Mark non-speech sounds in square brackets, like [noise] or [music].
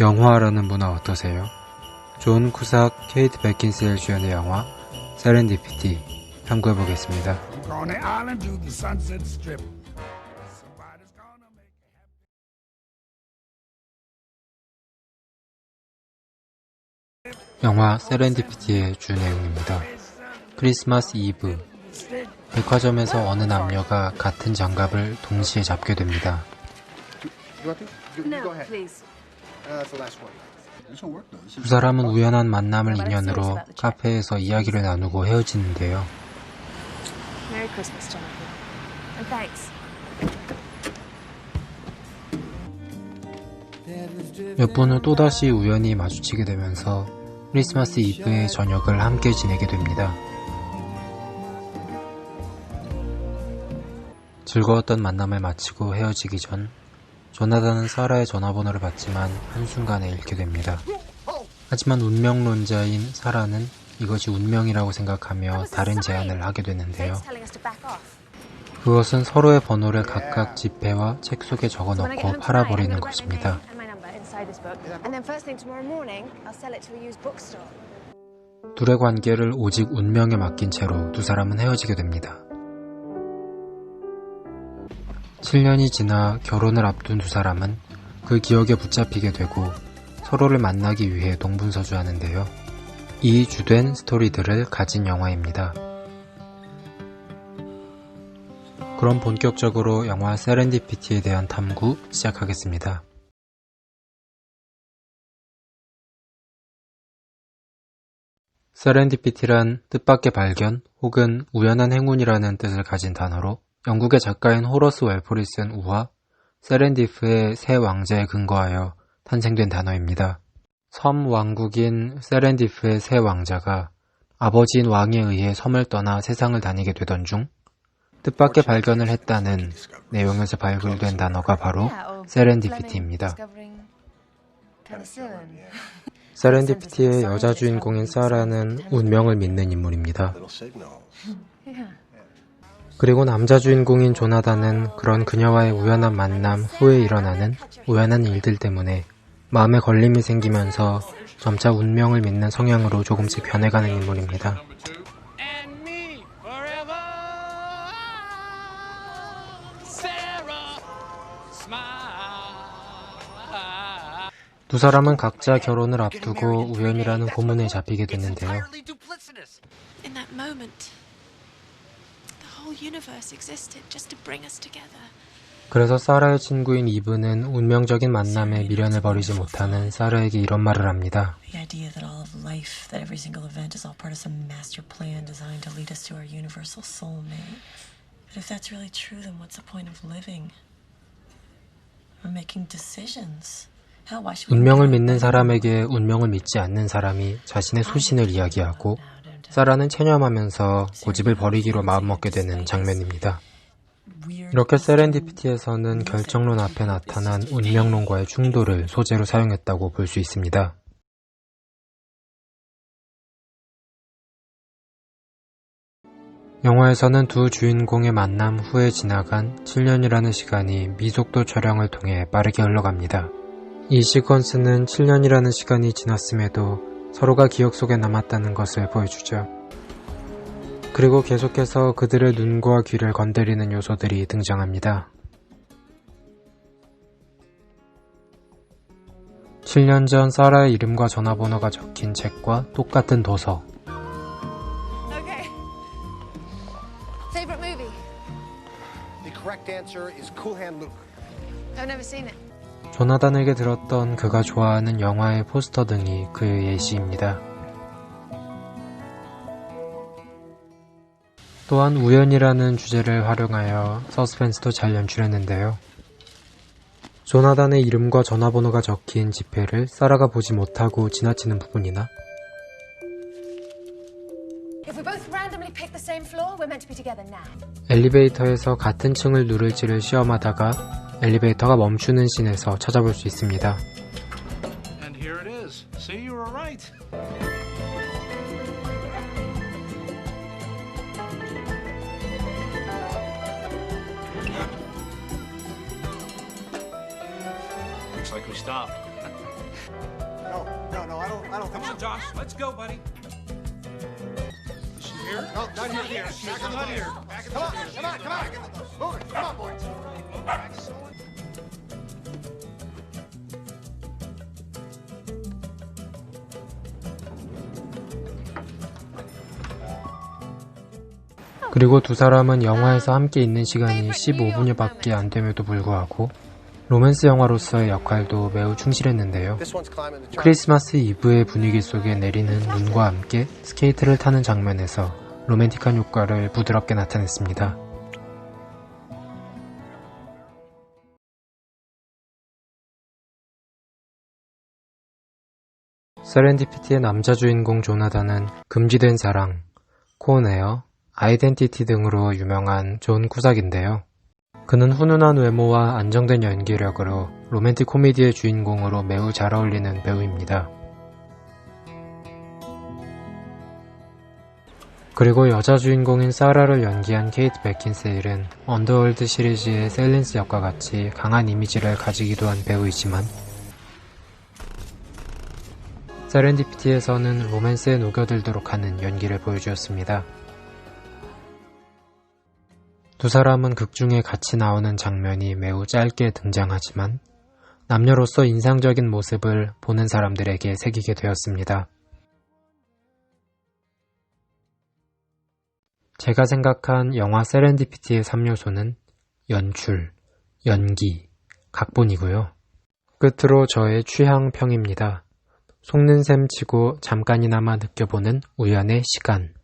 영화라는 문화 어떠세요? 존 쿠삭, 케이트 베킨셀 주연의 영화 세렌디피티 탐구해 보겠습니다. Gonna make 영화 세렌디피티의 주 내용입니다. 크리스마스 이브 백화점에서 어느 남녀가 같은 장갑을 동시에 잡게 됩니다. No, 두 사람은 우연한 만남을 인연으로 카페에서 이야기를 나누고 헤어지는데요. 몇 분 후 또다시 우연히 마주치게 되면서 크리스마스 이브의 저녁을 함께 지내게 됩니다. 즐거웠던 만남을 마치고 헤어지기 전 조나단은 사라의 전화번호를 받지만 한순간에 잃게 됩니다. 하지만 운명론자인 사라는 이것이 운명이라고 생각하며 다른 제안을 하게 되는데요. 그것은 서로의 번호를 각각 지폐와 책 속에 tonight, I'm 팔아버리는 것입니다. 둘의 관계를 오직 운명에 맡긴 채로 두 사람은 헤어지게 됩니다. 7년이 지나 결혼을 앞둔 두 사람은 그 기억에 붙잡히게 되고 서로를 만나기 위해 동분서주하는데요. 이 주된 스토리들을 가진 영화입니다. 그럼 본격적으로 영화 세렌디피티에 대한 탐구 시작하겠습니다. 세렌디피티란 뜻밖의 발견 혹은 우연한 행운이라는 뜻을 가진 단어로 영국의 작가인 호러스 웰폴이 쓴 우화 세렌디프의 새 왕자에 근거하여 탄생된 단어입니다. 섬 왕국인 세렌디프의 새 왕자가 아버지인 왕에 의해 섬을 떠나 세상을 다니게 되던 중 뜻밖의 발견을 했다는 내용에서 발굴된 단어가 바로 or 세렌디피티입니다. [laughs] 세렌디피티의 여자 주인공인 사라는 운명을 믿는 인물입니다. [laughs] 그리고 남자 주인공인 조나단은 그런 그녀와의 우연한 만남 후에 일어나는 우연한 일들 때문에 마음에 걸림이 생기면서 점차 운명을 믿는 성향으로 조금씩 변해가는 인물입니다. 두 사람은 각자 결혼을 앞두고 우연이라는 고문에 잡히게 됐는데요. 그래서 사라의 친구인 이브는 운명적인 만남에 미련을 버리지 못하는 사라에게 이런 말을 합니다. The idea that all of life, that every single event is all part of some master plan designed to lead us to our universal soulmate. But if that's really true, then what's the point of living? Or making decisions? Hell, why should we 운명을 믿는 사람에게 운명을 믿지 않는 사람이 자신의 소신을 이야기하고 사라는 체념하면서 고집을 버리기로 마음먹게 되는 장면입니다. 이렇게 세렌디피티에서는 결정론 앞에 나타난 운명론과의 충돌을 소재로 사용했다고 볼 수 있습니다. 영화에서는 두 주인공의 만남 후에 지나간 7년이라는 시간이 미속도 촬영을 통해 빠르게 흘러갑니다. 이 시퀀스는 7년이라는 시간이 지났음에도 서로가 기억 속에 남았다는 것을 보여주죠. 그리고 계속해서 그들의 눈과 귀를 건드리는 요소들이 등장합니다. 7년 전 사라의 이름과 전화번호가 적힌 책과 똑같은 도서, Okay. Favorite movie? The correct answer is Cool Hand Luke. I've never seen it. 조나단에게 들었던 그가 좋아하는 영화의 포스터 등이 그의 예시입니다. 또한 우연이라는 주제를 활용하여 서스펜스도 잘 연출했는데요. 조나단의 이름과 전화번호가 적힌 지폐를 사라가 보지 못하고 지나치는 부분이나. 엘리베이터에서 같은 층을 누를지를 시험하다가 엘리베이터가 멈추는 씬에서 찾아볼 수 있습니다. And here it is. See, you were right. Looks like we stopped. No, no, no, I don't, I don't think so. Josh, let's go, buddy. Is she here? No, not here. here. Back on the here. Come on, come on, come on. Move it. Come on, boys. 그리고 두 사람은 영화에서 함께 있는 시간이 15분여밖에 안 됨에도 불구하고 로맨스 영화로서의 역할도 매우 충실했는데요. 크리스마스 이브의 분위기 속에 내리는 눈과 함께 스케이트를 타는 장면에서 로맨틱한 효과를 부드럽게 나타냈습니다. 세렌디피티의 남자 주인공 조나단은 금지된 사랑, 코온에어, 아이덴티티 등으로 유명한 존 쿠삭인데요. 그는 훈훈한 외모와 안정된 연기력으로 로맨틱 코미디의 주인공으로 매우 잘 어울리는 배우입니다. 그리고 여자 주인공인 사라를 연기한 케이트 베킨세일은 언더월드 시리즈의 셀린스 역과 같이 강한 이미지를 가지기도 한 배우이지만 세렌디피티에서는 로맨스에 녹여들도록 하는 연기를 보여주었습니다. 두 사람은 극중에 같이 나오는 장면이 매우 짧게 등장하지만 남녀로서 인상적인 모습을 보는 사람들에게 새기게 되었습니다. 제가 생각한 영화 세렌디피티의 3요소는 연출, 연기, 각본이고요. 끝으로 저의 취향평입니다. 속는 셈 치고 잠깐이나마 느껴보는 우연의 시간.